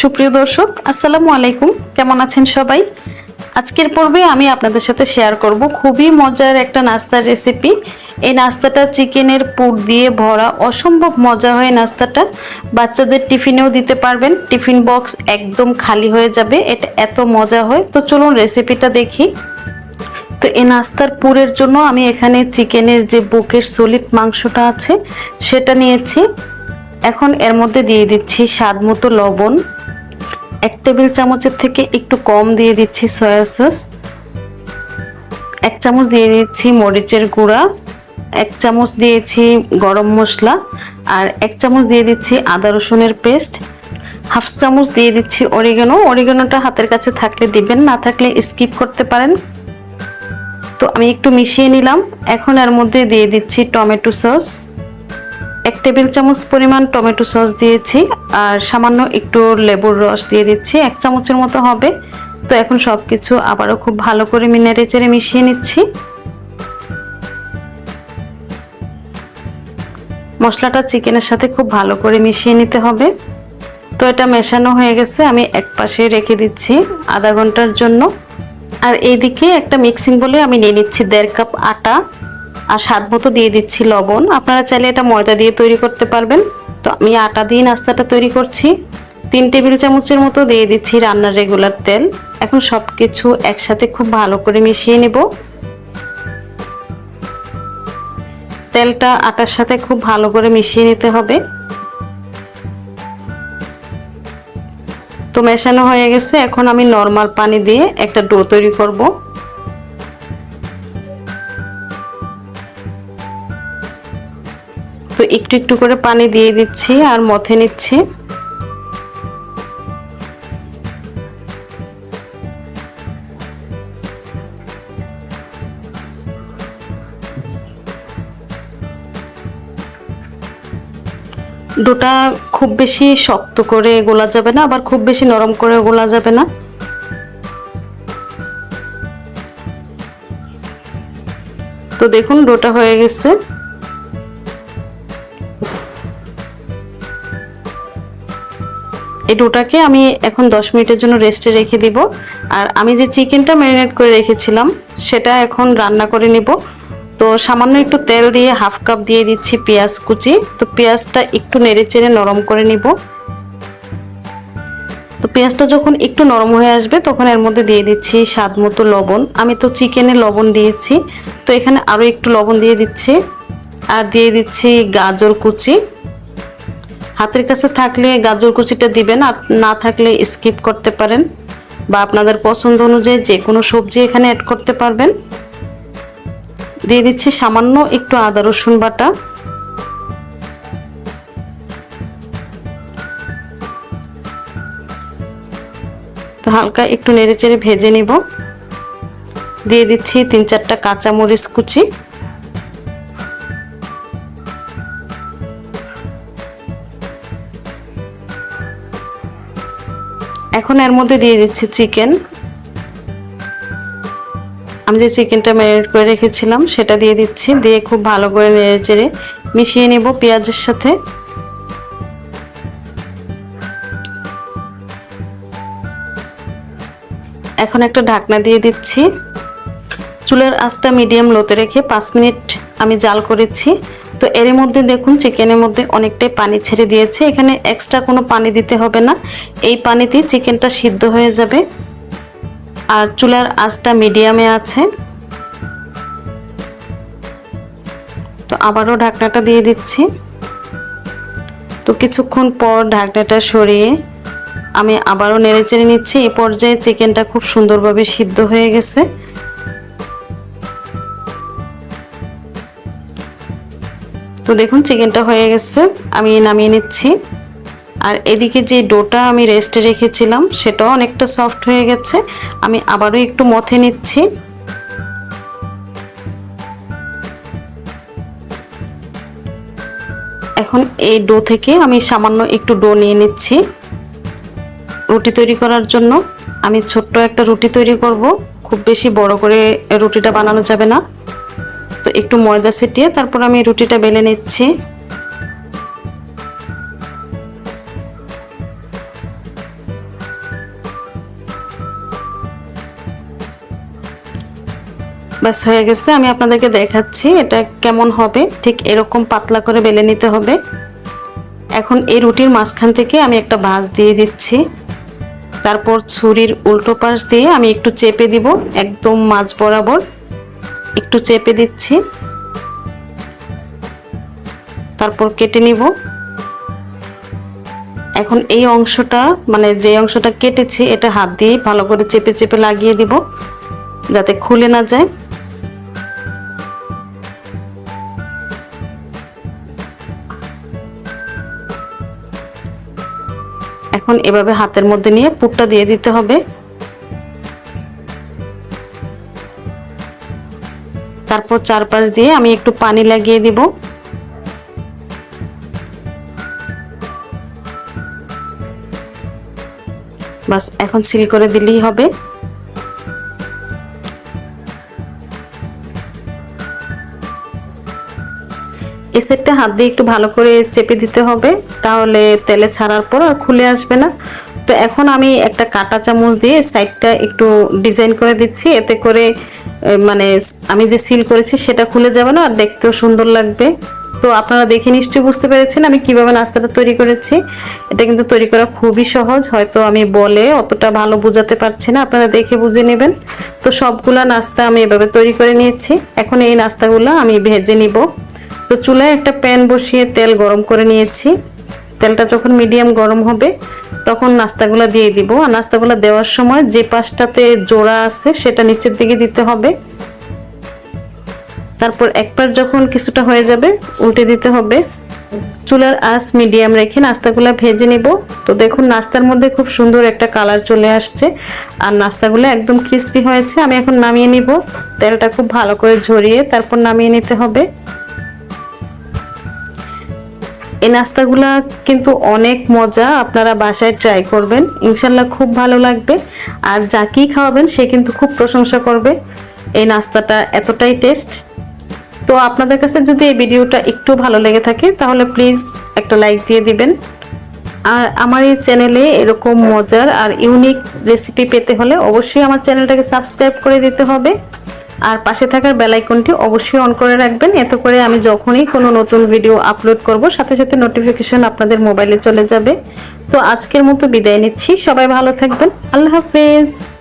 সুপ্রিয় দর্শক, আসসালামু আলাইকুম। কেমন আছেন সবাই? আজকের পর্বে আমি আপনাদের সাথে শেয়ার করব খুবই মজার একটা নাস্তার রেসিপি এই নাস্তাটা চিকেনের পুর দিয়ে ভরা অসম্ভব মজা হয় নাস্তাটা। বাচ্চাদের টিফিনেও দিতে পারবেন। টিফিন বক্স একদম খালি হয়ে যাবে। এটা এত মজা হয়। তো চলুন রেসিপিটা দেখি। তো এই নাস্তার পুরের জন্য আমি এখানে চিকেনের যে বুকের সলিড মাংসটা আছে, সেটা নিয়েছি। এখন এর মধ্যে দিয়ে দিচ্ছি স্বাদ মতো লবণ। এক টেবিল চামচের থেকে একটু কম দিয়ে দিচ্ছি সয়া সস। এক চামচ দিয়ে দিচ্ছি মরিচের গুঁড়া। এক চামচ দিয়েছি গরম মশলা। আর এক চামচ দিয়ে দিচ্ছি আদা রসুনের পেস্ট। হাফ চামচ দিয়ে দিচ্ছি অরিগানো। অরিগানোটা হাতের কাছে থাকলে দিবেন, না থাকলে স্কিপ করতে পারেন। তো আমি একটু মিশিয়ে নিলাম। এখন এর মধ্যে দিয়ে দিচ্ছি টমেটো সস। এক টেবিল চামচ পরিমাণ টমেটো সস দিয়েছি আর সামান্য একটু লেবুর রস দিয়ে দিচ্ছি। এক চামচের মতো হবে। তো এখন সব কিছু আবারও খুব ভালো করে মিনারে চেড়ে মিশিয়ে নিচ্ছি। মশলাটা চিকেনের সাথে খুব ভালো করে মিশিয়ে নিতে হবে। তো এটা মেশানো হয়ে গেছে, আমি এক পাশে রেখে দিচ্ছি আধা ঘণ্টার জন্য। আর এইদিকে একটা মিক্সিং বলে আমি নিয়ে নিচ্ছি দেড় কাপ আটা। আর স্বাদ মতো দিয়ে দিচ্ছি লবণ। আপনারা চাইলে এটা ময়দা দিয়ে তৈরি করতে পারবেন। তো আমি আটা দিয়ে নাস্তাটা তৈরি করছি। তিন টেবিল চামচের মতো দিয়ে দিচ্ছি রান্নার রেগুলার তেল। এখন সব কিছু একসাথে খুব ভালো করে মিশিয়ে নেব। তেলটা আটার সাথে খুব ভালো করে মিশিয়ে নিতে হবে। তো মেশানো হয়ে গেছে। এখন আমি নর্মাল পানি দিয়ে একটা ডো তৈরি করব। তো একটু একটু করে পানি দিয়ে দিচ্ছি আর মথে নিচ্ছি। ডোটা খুব বেশি শক্ত করে গোলা যাবে না, আবার খুব বেশি নরম করে গোলা যাবে না। তো দেখুন, ডোটা হয়ে গেছে। এই ডোটাকে আমি এখন দশ মিনিটের জন্য রেস্টে রেখে দিব। আর আমি যে চিকেনটা ম্যারিনেট করে রেখেছিলাম, সেটা এখন রান্না করে নিব। তো সামান্য একটু তেল দিয়ে হাফ কাপ দিয়ে দিচ্ছি পেঁয়াজ কুচি। তো পেঁয়াজটা একটু নেড়ে চেড়ে নরম করে নিব। তো পেঁয়াজটা যখন একটু নরম হয়ে আসবে, তখন এর মধ্যে দিয়ে দিচ্ছি স্বাদ মতো লবণ। আমি তো চিকেনে লবণ দিয়েছি। তো এখানে আরও একটু লবণ দিয়ে দিচ্ছি। আর দিয়ে দিচ্ছি গাজর কুচি। হাতের কাছে থাকলে গাজর কুচিটা দিবেন না থাকলে স্কিপ করতে পারেন। বা আপনাদের পছন্দ অনুযায়ী যে কোনো সবজি এখানে অ্যাড করতে পারবেন। দিয়ে দিচ্ছি সামান্য একটু আদা, রসুন বাটা। তো হালকা একটু নেড়ে চেড়ে ভেজে নিব। দিয়ে দিচ্ছি তিন চারটা কাঁচামরিচ কুচি। এখন এর মধ্যে দিয়ে দিচ্ছি চিকেন। আমি যে চিকেনটা ম্যারিনেট করে রেখেছিলাম, সেটা দিয়ে দিচ্ছি, দিয়ে খুব ভালো করে নেড়ে চেড়ে মিশিয়ে নেব পেঁয়াজের সাথে। এখন একটা ঢাকনা দিয়ে দিচ্ছি। চুলের আঁচটা মিডিয়াম লোতে রেখে পাঁচ মিনিট আমি জাল করেছি। তো এর মধ্যে দেখুন চিকেনের মধ্যে অনেকটাই পানি ছেড়ে দিয়েছে। এখানে এক্সট্রা কোনো পানি দিতে হবে না। এই পানিতেই চিকেনটা সিদ্ধ হয়ে যাবে। আর চুলার আঁচটা মিডিয়ামে আছে। তো আবারও ঢাকনাটা দিয়ে দিচ্ছি। তো কিছুক্ষণ পর ঢাকনাটা সরিয়ে আমি আবারও নেড়ে চেড়ে নিচ্ছি। এ পর্যায়ে চিকেনটা খুব সুন্দরভাবে সিদ্ধ হয়ে গেছে। তো দেখুন চিকেনটা হয়ে গেছে। আমি নামিয়ে নিচ্ছি। আর এদিকে যে ডোটা আমি রেস্টে রেখেছিলাম, সেটাও অনেকটা সফট হয়ে গেছে। আমি আবারও একটু মথে নিচ্ছি। এখন এই ডো থেকে আমি সামান্য একটু ডো নিয়ে নিচ্ছি রুটি তৈরি করার জন্য। আমি ছোট্ট একটা রুটি তৈরি করব। খুব বেশি বড় করে রুটিটা বানানো যাবে না। তো একটু ময়দা ছিটিয়ে তারপর আমি রুটিটা বেলে নিচ্ছি। ব্যাস, হয়ে গেছে। আমি আপনাদেরকে দেখাচ্ছি এটা কেমন হবে। ঠিক এরকম পাতলা করে বেলে নিতে হবে। এখন এই রুটির মাঝখান থেকে আমি একটা ভাঁজ দিয়ে দিচ্ছি। তারপর ছুরির উল্টো পাশ দিয়ে আমি একটু চেপে দিব, একদম মাছ বরাবর। একটু চেপে দিচ্ছি। তারপর কেটে নিব। এখন এই অংশটা মানে যে অংশটা কেটেছি, এটা হাত দিয়ে ভালো করে চেপে চেপে লাগিয়ে দিব, যাতে খুলে না যায়। এখন এভাবে হাতের মধ্যে নিয়ে পুরটা দিয়ে দিতে হবে। তারপর চারপাশ দিয়ে আমি একটু পানি লাগিয়ে দিব। বাস, এখন সিল করে দিলেই হবে। এই হাত দিয়ে একটু ভালো করে চেপে দিতে হবে, তাহলে তেলে ছাড়ার পর আর খুলে আসবে না। তো এখন আমি একটা কাটা চামচ দিয়ে সাইডটা একটু ডিজাইন করে দিচ্ছি, এতে করে মানে আমি যে সিল করেছি সেটা খুলে যাবে না আর দেখতেও সুন্দর লাগবে। তো আপনারা দেখে নিশ্চয়ই বুঝতে পেরেছেন আমি কীভাবে নাস্তাটা তৈরি করেছি। এটা কিন্তু তৈরি করা খুবই সহজ, হয়তো আমি বলে অতটা ভালো বোঝাতে পারছি না, আপনারা দেখে বুঝে নেবেন। তো সবগুলা নাস্তা আমি এভাবে তৈরি করে নিয়েছি। এখন এই নাস্তাগুলো আমি ভেজে নিব। তো চুলায় একটা প্যান বসিয়ে তেল গরম করে নিয়েছি। তেলটা যখন মিডিয়াম গরম হবে, তখন নাস্তাগুলো দিয়ে দিব। আর নাস্তাগুলো দেওয়ার সময় যে পাশটাতে জোড়া আছে, সেটা নিচের দিকে দিতে হবে। তারপর একবার যখন কিছুটা হয়ে যাবে, উল্টে দিতে হবে। চুলার আঁচ মিডিয়াম রেখে নাস্তাগুলো ভেজে নিব। তো দেখুন, নাস্তার মধ্যে খুব সুন্দর একটা কালার চলে আসছে। আর নাস্তাগুলো একদম ক্রিস্পি হয়েছে। আমি এখন নামিয়ে নিব। তেলটা খুব ভালো করে ঝরিয়ে তারপর নামিয়ে নিতে হবে। এই নাস্তাগুলা কিন্তু অনেক মজা, আপনারা বাসায় ট্রাই করবেন। ইনশাল্লাহ খুব ভালো লাগবে। আর যা যাকেই খাওয়াবেন সে কিন্তু খুব প্রশংসা করবে। এই নাস্তাটা এতটাই টেস্ট তো আপনাদের কাছে যদি এই ভিডিওটা একটু ভালো লেগে থাকে, তাহলে প্লিজ একটা লাইক দিয়ে দিবেন। আর আমার এই চ্যানেলে এরকম মজার আর ইউনিক রেসিপি পেতে হলে অবশ্যই আমার চ্যানেলটাকে সাবস্ক্রাইব করে দিতে হবে। আর পাশে থাকার বেলাইকনটি অবশ্যই অন করে রাখবেন। এত করে আমি যখনই কোনো নতুন ভিডিও আপলোড করব, সাথে সাথে নোটিফিকেশন আপনাদের মোবাইলে চলে যাবে। তো আজকের মতো বিদায় নিচ্ছি। সবাই ভালো থাকবেন। আল্লাহ হাফেজ।